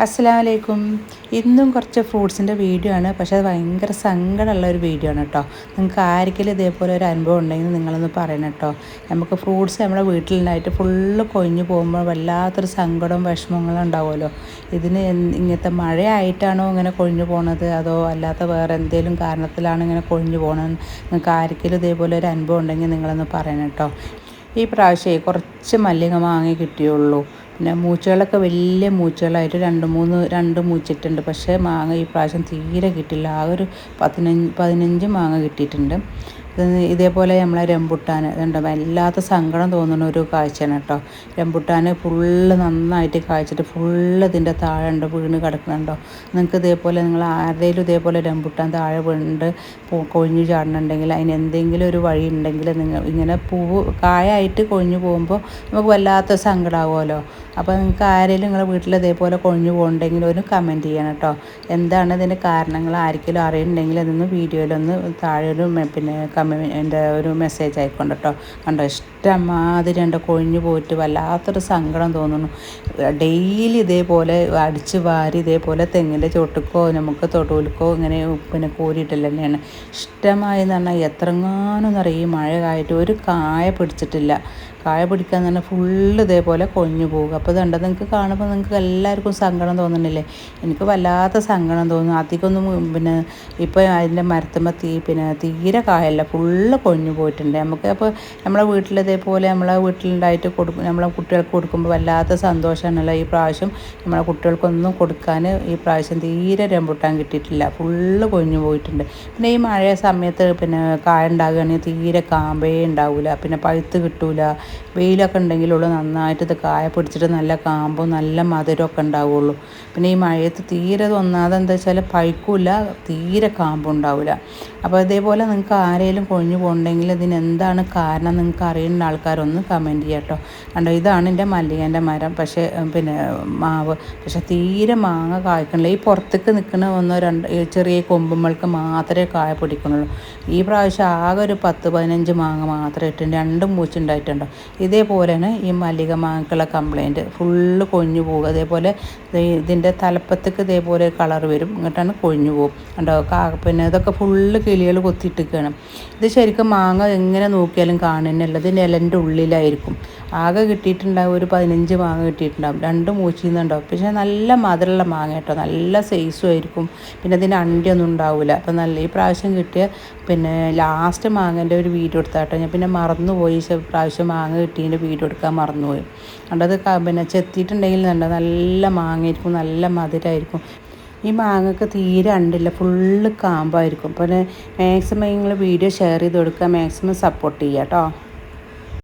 അസ്സലാമലൈക്കും. ഇന്നും കുറച്ച് ഫ്രൂട്ട്സിന്റെ വീഡിയോ ആണ്. പക്ഷേ അത് ഭയങ്കര സങ്കടമുള്ള ഒരു വീഡിയോ ആണ് കേട്ടോ. നിങ്ങൾക്ക് ആർക്കെങ്കിലും ഇതേപോലെ ഒരു അനുഭവം ഉണ്ടെങ്കിൽ നിങ്ങളൊന്ന് പറയണം കേട്ടോ. നമുക്ക് ഫ്രൂട്ട്സ് നമ്മുടെ വീട്ടിലുണ്ടായിട്ട് ഫുള്ള് കൊഴിഞ്ഞു പോകുമ്പോൾ വല്ലാത്തൊരു സങ്കടവും വിഷമങ്ങളും ഉണ്ടാവുമല്ലോ. ഇതിന് ഇങ്ങനത്തെ മഴയായിട്ടാണോ ഇങ്ങനെ കൊഴിഞ്ഞു പോണത്? അതോ അല്ലാത്ത വേറെ എന്തെങ്കിലും കാരണത്തിലാണ് ഇങ്ങനെ കൊഴിഞ്ഞു പോകണത് നിങ്ങൾക്ക് ആർക്കെങ്കിലും ഇതേപോലെ ഒരു അനുഭവം ഉണ്ടെങ്കിൽ നിങ്ങളൊന്ന് പറയണം കേട്ടോ. ഈ പ്രാവശ്യമേ കുറച്ച് മല്ലിക മാങ്ങ കിട്ടിയുള്ളൂ. പിന്നെ മൂച്ചകളൊക്കെ വലിയ മൂച്ചകളായിട്ട് രണ്ട് മൂന്ന് രണ്ട് മൂച്ചിട്ടുണ്ട്. പക്ഷേ മാങ്ങ ഈ പ്രാവശ്യം തീരെ കിട്ടില്ല. ആ ഒരു പതിനഞ്ച് പതിനഞ്ച് മാങ്ങ കിട്ടിയിട്ടുണ്ട്. ഇതേപോലെ നമ്മളെ റംബുട്ടാൻ ഇതുണ്ട്? വല്ലാത്ത സങ്കടം തോന്നുന്ന ഒരു കാഴ്ചയാണ് കേട്ടോ. റംബുട്ടാൻ ഫുള്ള് നന്നായിട്ട് കാഴ്ചിട്ട് ഫുള്ള് ഇതിന്റെ താഴെ ഉണ്ട് വീണ് കിടക്കുന്നുണ്ടോ നിങ്ങൾക്ക് ഇതേപോലെ നിങ്ങൾ ആരുടെയും ഇതേപോലെ റംബുട്ടാൻ താഴെ വീണിട്ട് കൊഴിഞ്ഞു ചാടുന്നുണ്ടെങ്കിൽ അതിന് എന്തെങ്കിലും ഒരു വഴി ഉണ്ടെങ്കിൽ നിങ്ങൾ ഇങ്ങനെ പൂവ് കായായിട്ട് കൊഴിഞ്ഞു പോകുമ്പോൾ നമുക്ക് വല്ലാത്ത സങ്കടമാകുമല്ലോ അപ്പോൾ നിങ്ങൾക്ക് ആരെങ്കിലും നിങ്ങളുടെ വീട്ടിൽ ഇതേപോലെ കൊഴിഞ്ഞു പോകുന്നുണ്ടെങ്കിൽ ഒരു കമന്റ് ചെയ്യണം കേട്ടോ. എന്താണ് ഇതിന്റെ കാരണങ്ങൾ? ആർക്കെങ്കിലും അറിയുന്നുണ്ടെങ്കിൽ അതൊന്ന് വീഡിയോയിലൊന്ന് താഴെ ഒരു പിന്നെ കമന്റ് ഒരു മെസ്സേജ് ആയിക്കൊണ്ട് കേട്ടോ കണ്ടോ ഇഷ്ടമാതിരി ഉണ്ട് കൊഴിഞ്ഞു പോയിട്ട് വല്ലാത്തൊരു സങ്കടം തോന്നുന്നു. ഡെയിലി ഇതേപോലെ അടിച്ച് വാരി ഇതേപോലെ തെങ്ങിന്റെ ചോട്ടുക്കോ നമുക്ക് തൊടൂലിക്കോ ഇങ്ങനെ പിന്നെ കോരിയിട്ടില്ല തന്നെയാണ്. ഇഷ്ടമായി എന്ന് പറഞ്ഞാൽ എത്രങ്ങാനും അറിയും മഴ കായിട്ട് ഒരു കായ പിടിച്ചിട്ടില്ല. കായ പിടിക്കാൻ തന്നെ ഫുള്ള് ഇതേപോലെ കൊഴിഞ്ഞു പോകും. അപ്പോൾ ഇതുണ്ട് നിങ്ങൾക്ക് കാണുമ്പോൾ നിങ്ങൾക്ക് എല്ലാവർക്കും സങ്കടം തോന്നുന്നില്ലേ? എനിക്ക് വല്ലാത്ത സങ്കടം തോന്നുന്നു. അധികമൊന്നും പിന്നെ ഇപ്പോൾ അതിന്റെ മരത്തുമ്പോൾ തീ പിന്നെ തീരെ കായല്ല ഫുള്ള് കൊഴിഞ്ഞു പോയിട്ടുണ്ട്. നമുക്ക് അപ്പോൾ നമ്മളെ വീട്ടിലിതേപോലെ നമ്മളെ വീട്ടിലുണ്ടായിട്ട് കൊടുക്കും നമ്മളെ കുട്ടികൾക്ക് കൊടുക്കുമ്പോൾ വല്ലാത്ത സന്തോഷമാണല്ലോ. ഈ പ്രാവശ്യം നമ്മളെ കുട്ടികൾക്കൊന്നും കൊടുക്കാൻ ഈ പ്രാവശ്യം തീരെ റംബുട്ടാൻ കിട്ടിയിട്ടില്ല. ഫുള്ള് കൊഴിഞ്ഞു പോയിട്ടുണ്ട്. പിന്നെ ഈ മഴ സമയത്ത് പിന്നെ കായ ഉണ്ടാകുകയാണെങ്കിൽ തീരെ കാമ്പേ ഉണ്ടാവില്ല പിന്നെ പഴുത്ത് കിട്ടൂല. വെയിലൊക്കെ ഉണ്ടെങ്കിലുള്ളൂ നന്നായിട്ട് ഇത് കായ പിടിച്ചിട്ട് നല്ല കാമ്പും നല്ല മധുരമൊക്കെ ഉണ്ടാവുള്ളൂ. പിന്നെ ഈ മഴയത്ത് തീരെ ഒന്നാതെ എന്താ വെച്ചാൽ പഴുക്കില്ല തീരെ കാമ്പും ഉണ്ടാവില്ല അപ്പോൾ ഇതേപോലെ നിങ്ങൾക്ക് ആരെങ്കിലും കൊഴിഞ്ഞു പോകണ്ടെങ്കിൽ ഇതിന് എന്താണ് കാരണം നിങ്ങൾക്ക് അറിയേണ്ട ആൾക്കാരൊന്ന് കമന്റ് ചെയ്യാം കേട്ടോ. കണ്ടോ ഇതാണ് എന്റെ മല്ലികേന്റെ മരം. പക്ഷേ പിന്നെ മാവ്. പക്ഷേ തീരെ മാങ്ങ കായ്ക്കണില്ല. ഈ പുറത്തേക്ക് നിൽക്കുന്ന ഒന്നോ രണ്ട് ചെറിയ കൊമ്പുമ്മൾക്ക് മാത്രമേ കായ പൊടിക്കുന്നുള്ളൂ. ഈ പ്രാവശ്യം ആകെ ഒരു പത്ത് പതിനഞ്ച് മാങ്ങ മാത്രമേ ഇട്ടുണ്ട് രണ്ടും മൂച്ചുണ്ടായിട്ടുണ്ടോ ഇതേപോലെയാണ് ഈ മല്ലിക മാങ്ങക്കുള്ള കംപ്ലൈന്റ് ഫുള്ള് കൊഴിഞ്ഞു പോകും. അതേപോലെ ഇതിന്റെ തലപ്പത്തേക്ക് ഇതേപോലെ കളർ വരും. ഇങ്ങോട്ടാണ് കൊഴിഞ്ഞു പോകും. കണ്ടോ? കാ പിന്നെ ഇതൊക്കെ ഫുള്ള് കിളികൾ കൊത്തിയിട്ടിരിക്കുകയാണ്. ഇത് ശരിക്കും മാങ്ങ എങ്ങനെ നോക്കിയാലും കാണുന്നുള്ളത് നിലന്റെ ഉള്ളിലായിരിക്കും. ആകെ കിട്ടിയിട്ടുണ്ടാവും ഒരു പതിനഞ്ച് മാങ്ങ കിട്ടിയിട്ടുണ്ടാവും. രണ്ട് മൂച്ചിന്നുണ്ടാവും. പക്ഷേ നല്ല മധുരമുള്ള മാങ്ങ കേട്ടോ. നല്ല സൈസും ആയിരിക്കും. പിന്നെ അതിന്റെ അണ്ടിയൊന്നും ഉണ്ടാവില്ല അപ്പം നല്ല ഈ പ്രാവശ്യം കിട്ടിയ പിന്നെ ലാസ്റ്റ് മാങ്ങേന്റെ ഒരു വീഡിയോ എടുത്താട്ടോ ഞാൻ പിന്നെ മറന്നുപോയി. പ്രാവശ്യം മാങ്ങ കിട്ടിയതിന്റെ വീഡിയോ എടുക്കാൻ മറന്നുപോയി. കണ്ടത് പിന്നെ ചെത്തിയിട്ടുണ്ടെങ്കിൽ നല്ല മാങ്ങയായിരിക്കും. നല്ല മധുരമായിരിക്കും ഈ മാങ്ങക്ക് തീരെ അണ്ടില്ല. ഫുള്ള് കാമ്പായിരിക്കും. പിന്നെ മാക്സിമം നിങ്ങൾ വീഡിയോ ഷെയർ ചെയ്ത് കൊടുക്കുക. മാക്സിമം സപ്പോർട്ട് ചെയ്യുക കേട്ടോ.